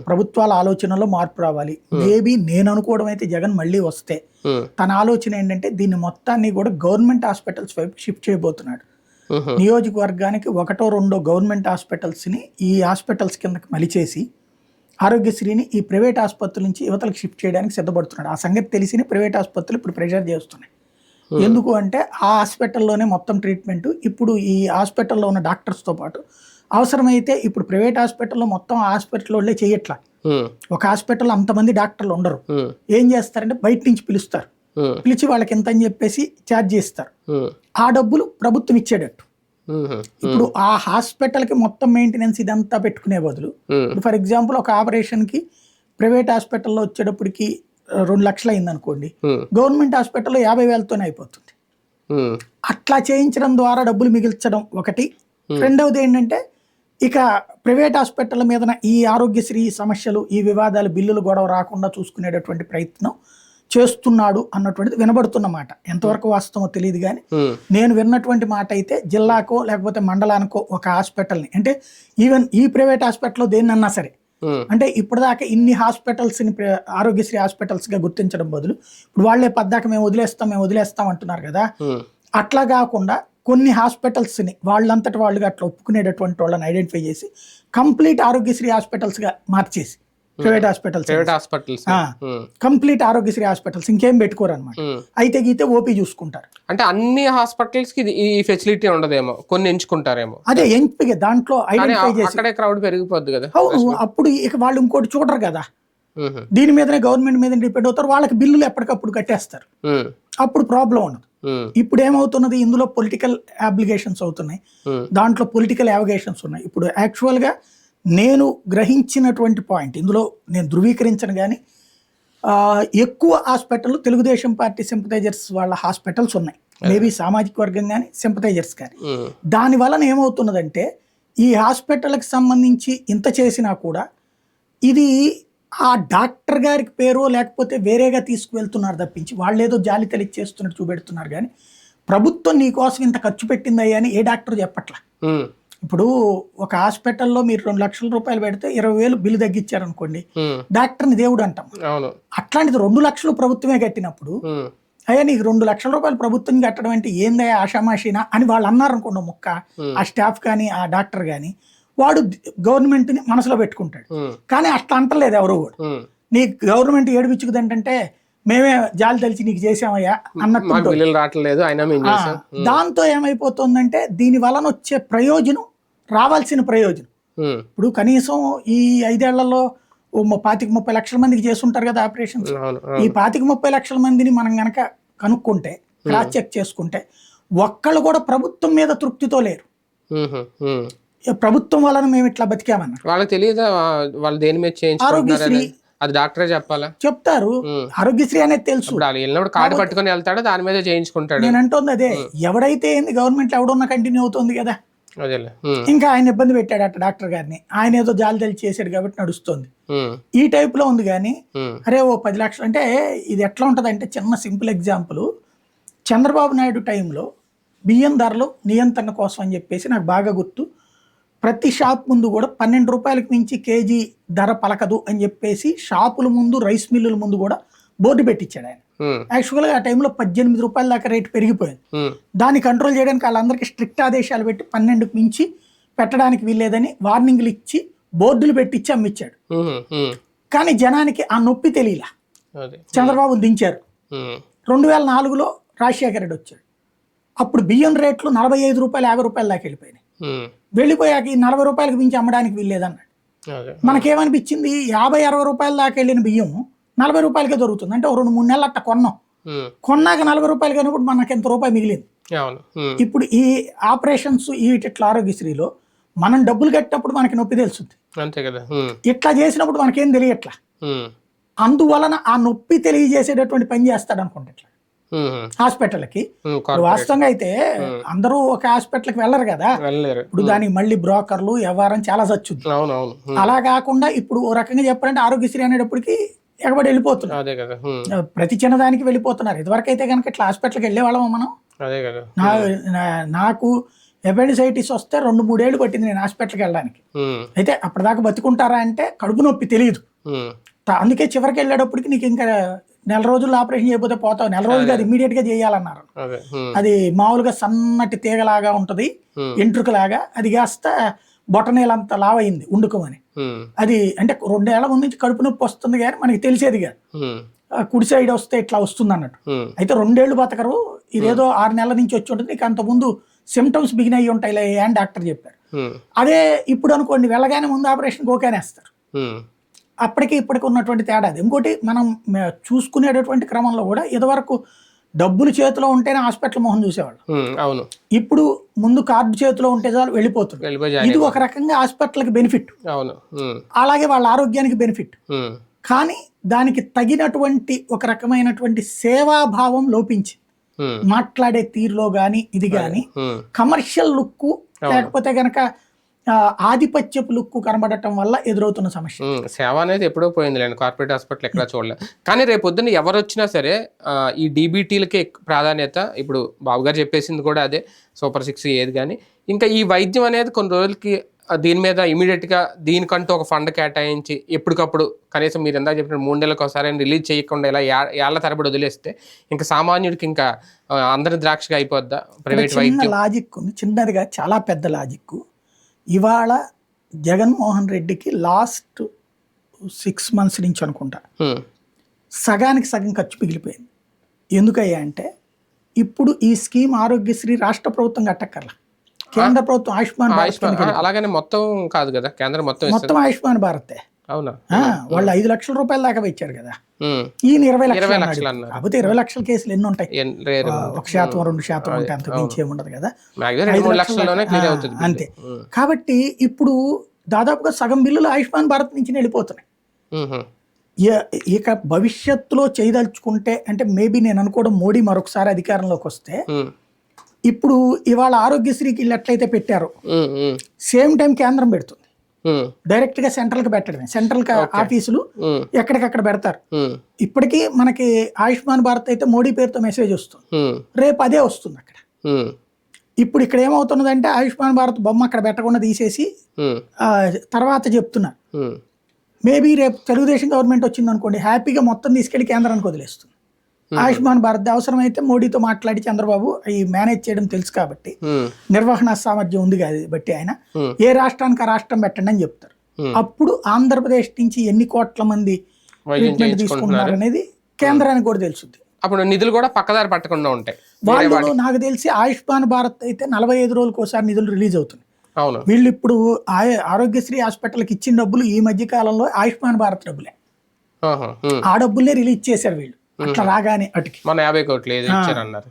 ప్రభుత్వాల ఆలోచనలో మార్పు రావాలి. మేబీ నేను అనుకోవడం అయితే జగన్ మళ్ళీ వస్తే తన ఆలోచన ఏంటంటే దీన్ని మొత్తాన్ని కూడా గవర్నమెంట్ హాస్పిటల్స్ వైపు షిఫ్ట్ చేయబోతున్నాడు. నియోజకవర్గానికి ఒకటో రెండో గవర్నమెంట్ హాస్పిటల్స్ని ఈ హాస్పిటల్స్ కిందకి మలిచేసి ఆరోగ్యశ్రీని ఈ ప్రైవేట్ ఆసుపత్రుల నుంచి యువతలకు షిఫ్ట్ చేయడానికి సిద్ధపడుతున్నాడు ఆ సంగతి తెలిసిన ప్రైవేట్ ఆసుపత్రులు ఇప్పుడు ప్రెషర్ చేస్తున్నాయి. ఎందుకు అంటే ఆ హాస్పిటల్లోనే మొత్తం ట్రీట్మెంట్ ఇప్పుడు ఈ హాస్పిటల్లో ఉన్న డాక్టర్స్తో పాటు అవసరమైతే ఇప్పుడు ప్రైవేట్ హాస్పిటల్లో మొత్తం హాస్పిటల్ వాళ్ళే చేయట్లా. ఒక హాస్పిటల్లో అంతమంది డాక్టర్లు ఉండరు. ఏం చేస్తారంటే బయట నుంచి పిలుస్తారు. పిలిచి వాళ్ళకి ఎంత అని చెప్పేసి ఛార్జ్ చేస్తారు. ఆ డబ్బులు ప్రభుత్వం ఇచ్చేటట్టు. ఇప్పుడు ఆ హాస్పిటల్కి మొత్తం మెయింటెనెన్స్ ఇదంతా పెట్టుకునే బదులు ఫర్ ఎగ్జాంపుల్ ఒక ఆపరేషన్కి ప్రైవేట్ హాస్పిటల్లో వచ్చేటప్పటికి రెండు లక్షలు అయింది అనుకోండి గవర్నమెంట్ హాస్పిటల్లో యాభై వేలతోనే అయిపోతుంది. అట్లా చేయించడం ద్వారా డబ్బులు మిగిల్చడం ఒకటి. రెండవది ఏంటంటే ఇక ప్రైవేట్ హాస్పిటల్ మీద ఈ ఆరోగ్యశ్రీ సమస్యలు ఈ వివాదాలు బిల్లులు గొడవ రాకుండా చూసుకునేటటువంటి ప్రయత్నం చేస్తున్నాడు అన్నటువంటిది వినబడుతున్న మాట. ఎంతవరకు వాస్తవమో తెలియదు కానీ నేను విన్నటువంటి మాట అయితే జిల్లాకో లేకపోతే మండలానికో ఒక హాస్పిటల్ని అంటే ఈవెన్ ఈ ప్రైవేట్ హాస్పిటల్లో దేన్నన్నా సరే అంటే ఇప్పటిదాకా ఇన్ని హాస్పిటల్స్ని ఆరోగ్యశ్రీ హాస్పిటల్స్గా గుర్తించడం బదులు ఇప్పుడు వాళ్ళే పద్దాక మేము వదిలేస్తాం మేము వదిలేస్తాం అంటున్నారు కదా అట్లా కాకుండా కొన్ని హాస్పిటల్స్ని వాళ్ళంతటి వాళ్ళుగా అట్లా ఒప్పుకునేటటువంటి వాళ్ళని ఐడెంటిఫై చేసి కంప్లీట్ ఆరోగ్యశ్రీ హాస్పిటల్స్గా మార్చేసి private hospitals private hospitals. Complete Aarogyasri hospitals ఇంకేం పెట్టుకోరు అనమాట. అయితే గీతే ఓపీ చూసుకుంటారు. అంటే అన్ని హాస్పిటల్స్కి ఈ ఫెసిలిటీ ఉండదేమో కొన్ని ఎంచుకుంటారేమో. అదే ఎంపిక దాంట్లో ఐడెంటిఫై చేసి అక్కడే క్రౌడ్ పెరిగిపోద్ది కదా. అవును అప్పుడు ఇక వాళ్ళు ఇంకోటి చూడరు కదా. దీని మీదనే గవర్నమెంట్ మీద డిపెండ్ అవుతారు వాళ్ళకి బిల్లులు ఎప్పటికప్పుడు కట్టేస్తారు. అప్పుడు ప్రాబ్లం ఉండదు. ఇప్పుడు ఏమవుతున్నది ఇందులో పొలిటికల్ అప్లికేషన్స్ అవుతున్నాయి. దాంట్లో పొలిటికల్ అవగేషన్స్ ఉన్నాయి. ఇప్పుడు యాక్చువల్గా నేను గ్రహించినటువంటి పాయింట్ ఇందులో నేను ధృవీకరించను కానీ ఎక్కువ హాస్పిటల్ తెలుగుదేశం పార్టీ సింపథైజర్స్ వాళ్ళ హాస్పిటల్స్ ఉన్నాయి. మేబీ సామాజిక వర్గం కానీ సింపథైజర్స్ కానీ దాని వలన ఏమవుతున్నదంటే ఈ హాస్పిటల్కి సంబంధించి ఇంత చేసినా కూడా ఇది ఆ డాక్టర్ గారికి పేరు లేకపోతే వేరేగా తీసుకువెళ్తున్నారు తప్పించి వాళ్ళు ఏదో జాలి తెలియచేస్తున్నట్టు చూపెడుతున్నారు కానీ ప్రభుత్వం నీకోసం ఇంత ఖర్చు పెట్టిందయ్యా అని ఏ డాక్టర్ చెప్పట్లా? ఇప్పుడు ఒక హాస్పిటల్లో మీరు రెండు లక్షల రూపాయలు పెడితే ఇరవై వేలు బిల్లు తగ్గించారనుకోండి ఉమ్, డాక్టర్ని దేవుడు అంటాం అట్లాంటిది రెండు లక్షలు ప్రభుత్వమే కట్టినప్పుడు అయ్యా నీకు రెండు లక్షల రూపాయలు ప్రభుత్వం కట్టడం అంటే ఏందయ్యా ఆషామాషీనా అని వాళ్ళు అన్నారు అనుకోండి ముక్క. ఆ స్టాఫ్ కానీ ఆ డాక్టర్ కానీ వాడు గవర్నమెంట్ని మనసులో పెట్టుకుంటాడు. కానీ అట్లా అంటలేదు ఎవరు కూడా. నీకు గవర్నమెంట్ ఏడిపించుకుందంటే మేమే జాలి తెలిసి నీకు చేసామయ్యా అన్నట్టు దాంతో ఏమైపోతుందంటే దీని వలన వచ్చే ప్రయోజనం రావాల్సిన ప్రయోజనం. ఇప్పుడు కనీసం ఈ ఐదేళ్ళలో ఓ పాతిక ముప్పై లక్షల మందికి చేస్తుంటారు కదా ఆపరేషన్స్. ఈ పాతిక ముప్పై లక్షల మందిని మనం గనక కనుక్కుంటే క్రాస్ చెక్ చేసుకుంటే ఒక్కళ్ళు కూడా ప్రభుత్వం మీద తృప్తితో లేరు. ప్రభుత్వం వలన మేము ఇట్లా బతికామన్నారు. వాళ్ళకి తెలియదా వాళ్ళు దేని మీద ఆరోగ్యశ్రీ. అది డాక్టరే చెప్పాలా? చెప్తారు. ఆరోగ్యశ్రీ అనేది తెలుసు. వెళ్ళినప్పుడు కార్డు పట్టుకొని వెళ్తాడు దాని మీద చేయించుకుంటాడు. నేను అంటోంది అదే ఎవడైతే గవర్నమెంట్ ఎవడున్నా కంటిన్యూ అవుతుంది కదా? ఇంకా ఆయన ఇబ్బంది పెట్టాడు అట్ట డాక్టర్ గారిని. ఆయన ఏదో జాలి తెలిసి చేశాడు కాబట్టి నడుస్తుంది. ఈ type లో ఉంది కానీ అరే ఓ పది లక్షలు అంటే ఇది ఎట్లా ఉంటుంది అంటే చిన్న సింపుల్ ఎగ్జాంపుల్ చంద్రబాబు నాయుడు టైంలో బియ్యం ధరలు నియంత్రణ కోసం అని చెప్పేసి నాకు బాగా గుర్తు. ప్రతి షాప్ ముందు కూడా పన్నెండు రూపాయలకు మించి కేజీ ధర పలకదు అని చెప్పేసి షాపుల ముందు రైస్ మిల్లుల ముందు కూడా బోర్డు పెట్టించాడు ఆయన. యాక్చువల్గా ఆ టైంలో పద్దెనిమిది రూపాయల దాకా రేటు పెరిగిపోయింది. ఉమ్, దాన్ని కంట్రోల్ చేయడానికి వాళ్ళందరికీ స్ట్రిక్ట్ ఆదేశాలు పెట్టి పన్నెండుకు మించి పెట్టడానికి వీల్లేదని వార్నింగ్లు ఇచ్చి బోర్డులు పెట్టించి అమ్మిచ్చాడు. ఉమ్. కానీ జనానికి ఆ నొప్పి తెలియలా. చంద్రబాబు దించారు. రెండు వేల నాలుగులో రాజశేఖర రెడ్డి వచ్చాడు. అప్పుడు బియ్యం రేట్లు నలభై ఐదు రూపాయలు యాభై రూపాయల దాకా వెళ్ళిపోయినాయి. వెళ్ళిపోయాక ఈ నలభై రూపాయలకు మించి అమ్మడానికి వీల్లేదన్నాడు. మనకేమనిపించింది? యాభై అరవై రూపాయల దాకా వెళ్ళిన బియ్యం నలభై రూపాయలకే దొరుకుతుంది. అంటే రెండు మూడు నెలలు అట్ట కొన్నాం కొన్నాక నలభై రూపాయలు కానప్పుడు మనకి ఎంత రూపాయి మిగిలింది ఇప్పుడు ఈ ఆపరేషన్స్ ఈ ఇట్లా ఆరోగ్యశ్రీలో మనం డబ్బులు కట్టినప్పుడు మనకి నొప్పి తెలుస్తుంది. అంతే కదా. ఇట్లా చేసినప్పుడు మనకేం తెలియట్లా? అందువలన ఆ నొప్పి తెలియజేసేటటువంటి పని చేస్తాడు అనుకుంటా ఇట్లా. హాస్పిటల్కి. వాస్తవంగా అయితే అందరూ ఒక హాస్పిటల్కి వెళ్ళరు కదా? ఇప్పుడు దానికి మళ్ళీ బ్రోకర్లు వ్యవహారం చాలా ఉమ్, అలా కాకుండా ఇప్పుడు ఓ రకంగా చెప్పాలంటే ఆరోగ్యశ్రీ అనేటప్పటికి ఎగబడి వెళ్ళిపోతున్నారు. అదే కదా ప్రతి చిన్నదానికి వెళ్ళిపోతున్నారు. ఇదివరకు అయితే కనుక ఇట్లా హాస్పిటల్కి వెళ్ళేవాళ్ళం మనం. అదే కదా నాకు ఎపెండిసైటిస్ వస్తే రెండు మూడేళ్ళు పట్టింది నేను హాస్పిటల్కి వెళ్ళడానికి. అయితే అప్పటిదాకా బతుకుంటారా అంటే కడుపు నొప్పి తెలియదు. అందుకే చివరికి వెళ్ళేటప్పటికి నీకు ఇంకా నెల రోజుల్లో ఆపరేషన్ చేయకపోతే పోతావు. నెల రోజులు కాదు ఇమీడియట్గా చేయాలన్నారు. అదే మామూలుగా సన్నటి తీగలాగా ఉంటది. ఎంట్రుకలాగా. అది కాస్త బొటనేలంత లావైంది ఉండుకోమని. అది అంటే రెండేళ్ళ ముందు నుంచి కడుపు నొప్పి వస్తుంది కానీ మనకి తెలిసేది కాదు. కుడి సైడ్ వస్తే ఇట్లా వస్తుంది అన్నట్టు అయితే రెండేళ్ళు బతకరు ఇదేదో ఆరు నెలల నుంచి వచ్చి ఉంటుంది నీకు అంతకుముందు సిమ్టమ్స్ బిగిన్ అయ్యి ఉంటాయి అని డాక్టర్ చెప్పారు. అదే ఇప్పుడు అనుకోండి వెళ్ళగానే ముందు ఆపరేషన్ ఓకేనేస్తారు ఉమ్, అప్పటికి ఇప్పటికి ఉన్నటువంటి తేడా అది. ఇంకోటి మనం చూసుకునేటటువంటి క్రమంలో కూడా ఇదివరకు డబ్బులు చేతిలో ఉంటేనే హాస్పిటల్ మొహం చూసేవాళ్ళు. అవును. ఇప్పుడు ముందు కార్డు చేతిలో ఉంటే చాలు వెళ్ళిపోతుంది ఇది ఒక రకంగా హాస్పిటల్కి బెనిఫిట్. అవును అలాగే వాళ్ళ ఆరోగ్యానికి బెనిఫిట్. కానీ దానికి తగినటువంటి ఒక రకమైనటువంటి సేవాభావం లోపించి మాట్లాడే తీరులో కానీ ఇది ఉమ్, కమర్షియల్ లుక్ లేకపోతే గనక ఆధిపత్యపు లుక్కు కనబడటం వల్ల ఎదురవుతున్న సమస్య. సేవ అనేది ఎప్పుడో పోయిందిలేండి కార్పొరేట్ హాస్పిటల్ ఎక్కడా చూడలేదు కానీ రేపు పొద్దున్న ఎవరు వచ్చినా సరే ఈ డీబీటీలకి ప్రాధాన్యత ఇప్పుడు బాబు గారు చెప్పేసింది కూడా అదే సూపర్ సిక్స్ ఏది కానీ. ఇంకా ఈ వైద్యం అనేది కొన్ని రోజులకి దీని మీద ఇమీడియట్గా దీనికంటూ ఒక ఫండ్ కేటాయించి ఎప్పటికప్పుడు కనీసం మీరు ఎంత చెప్పిన మూడు నెలలకు ఒకసారి రిలీజ్ చేయకుండా ఇలా ఏళ్ళ తరబడి వదిలేస్తే ఇంకా సామాన్యుడికి ఇంకా అందరి ద్రాక్షగా అయిపోద్దా? ప్రైవేట్ వైద్యం. లాజిక్ ఉంది చిన్నదిగా చాలా పెద్ద లాజిక్ ఇవాళ జగన్మోహన్ రెడ్డికి లాస్ట్ సిక్స్ మంత్స్ నుంచి అనుకుంటా. సగానికి సగం ఖర్చు మిగిలిపోయింది. ఎందుకయ్యా అంటే ఇప్పుడు ఈ స్కీమ్ ఆరోగ్యశ్రీ రాష్ట్ర ప్రభుత్వం కట్టక్కర్లా. కేంద్ర ప్రభుత్వం ఆయుష్మాన్ భారత్ అలాగనే మొత్తం కాదు కదా కేంద్రం మొత్తం మొత్తం ఆయుష్మాన్ భారతే. వాళ్ళు ఐదు లక్షల రూపాయల దాకా ఇచ్చారు కదా. ఈయన ఇరవై లక్షలు. కాకపోతే ఇరవై లక్షల కేసులు ఎన్ని ఉంటాయి? ఒక శాతం రెండు శాతం ఉంటే అంత మించి ఏముండదు కదా. అంతే. కాబట్టి ఇప్పుడు దాదాపుగా సగం బిల్లులు ఆయుష్మాన్ భారత్ నుంచి వెళ్ళిపోతున్నాయి. ఇక భవిష్యత్తులో చేయదలుచుకుంటే అంటే మేబీ నేను అనుకోవడం మోడీ మరొకసారి అధికారంలోకి వస్తే. ఇప్పుడు ఇవాళ ఆరోగ్యశ్రీకి వీళ్ళు ఎట్లయితే పెట్టారో. సేమ్ టైం కేంద్రం పెడుతుంది. డైరెక్ట్గా సెంట్రల్కి పెట్టడమే సెంట్రల్ ఆఫీసులు. ఎక్కడికక్కడ పెడతారు. ఇప్పటికీ మనకి ఆయుష్మాన్ భారత్ అయితే మోడీ పేరుతో మెసేజ్ వస్తుంది. రేపు అదే వస్తుంది అక్కడ. ఇప్పుడు ఇక్కడ ఏమవుతున్నదంటే ఆయుష్మాన్ భారత్ బొమ్మ అక్కడ పెట్టకుండా తీసేసి తర్వాత చెప్తున్నారు. మేబీ రేపు తెలుగుదేశం గవర్నమెంట్ వచ్చింది అనుకోండి హ్యాపీగా మొత్తం తీసుకెళ్ళి కేంద్రానికి వదిలేస్తుంది ఆయుష్మాన్ భారత్ అవసరమైతే మోడీతో మాట్లాడి చంద్రబాబు ఈ మేనేజ్ చేయడం తెలుసు కాబట్టి మ్మ్. నిర్వహణ సామర్థ్యం ఉంది బట్టి ఆయన. Hmm. ఏ రాష్ట్రానికి ఆ రాష్ట్రం పెట్టండి అని చెప్తారు. Hmm. అప్పుడు ఆంధ్రప్రదేశ్ నుంచి ఎన్ని కోట్ల మంది ట్రీట్మెంట్ తీసుకుంటున్నారు అనేది కేంద్రానికి కూడా తెలుసుద్ది అప్పుడు నిధులు కూడా పక్కదారి పట్టకుండా ఉంటాయి. వాళ్ళు నాకు తెలిసి ఆయుష్మాన్ భారత్ అయితే నలభై ఐదు రోజులకు ఒకసారి నిధులు రిలీజ్ అవుతుంది అవును. వీళ్ళు ఇప్పుడు ఆరోగ్యశ్రీ హాస్పిటల్కి ఇచ్చిన డబ్బులు ఈ మధ్య కాలంలో ఆయుష్మాన్ భారత్ డబ్బులే. ఆ డబ్బుల్నే రిలీజ్ చేశారు వీళ్ళు. అట్లా రాగానే అటుకి. మన యాభై కోట్లు ఏదో ఇచ్చారన్నారు.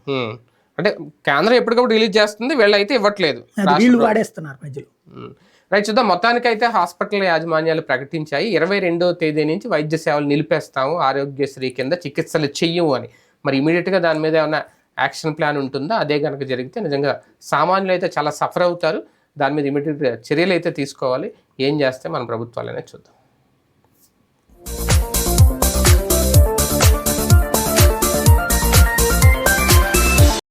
అంటే కేంద్రం ఎప్పటికప్పుడు రిలీజ్ చేస్తుంది వీళ్ళు అయితే ఇవ్వట్లేదు వీళ్ళు వాడేస్తున్నారు మధ్యలో మ్మ్. రైట్ చూద్దాం. మొత్తానికైతే హాస్పిటల్ యాజమాన్యాలు ప్రకటించాయి. ఇరవై రెండో తేదీ నుంచి వైద్య సేవలు నిలిపేస్తాము ఆరోగ్యశ్రీ కింద చికిత్సలు చెయ్యము అని. మరి ఇమీడియట్గా దాని మీద ఏమైనా యాక్షన్ ప్లాన్ ఉంటుందా? అదే కనుక జరిగితే నిజంగా సామాన్యులు అయితే చాలా సఫర్ అవుతారు. దాని మీద ఇమీడియట్ చర్యలు అయితే తీసుకోవాలి. ఏం చేస్తే మన ప్రభుత్వాలనే చూద్దాం.